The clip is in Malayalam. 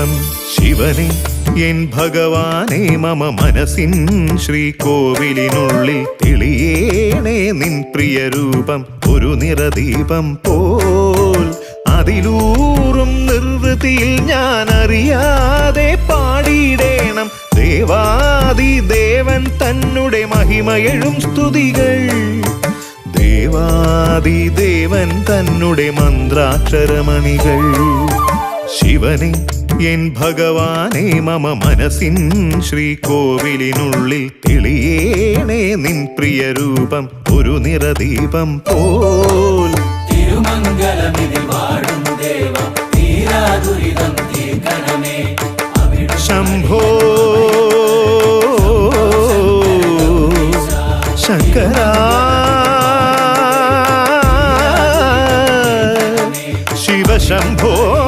ദീപം ശിവനെ എൻ ഭഗവാനെ മമ മനസ്സിൻ ശ്രീകോവിലിനുള്ളിൽ തെളിയേണേ നിൻ പ്രിയ രൂപം ഒരു നിറദീപം പോൽ അതിലൂറും നിർവൃതിയിൽ ഞാൻ അറിയാതെ പാടിയിടേണം. ദേവാദി ദേവൻ തന്നെ മഹിമയഴും സ്തുതികൾ. ദേവാദി ദേവൻ തന്നെ മന്ത്രാക്ഷരമണികൾ. ശിവനെ എൻ ഭഗവാനെ മമ മനസ്സിൻ ശ്രീകോവിലിനുള്ളിൽ തെളിയേണേ നിൻ പ്രിയരൂപം ഒരു നിറദീപം പോൽ. ശംഭോ. ശങ്കരാ. ശിവശംഭോ.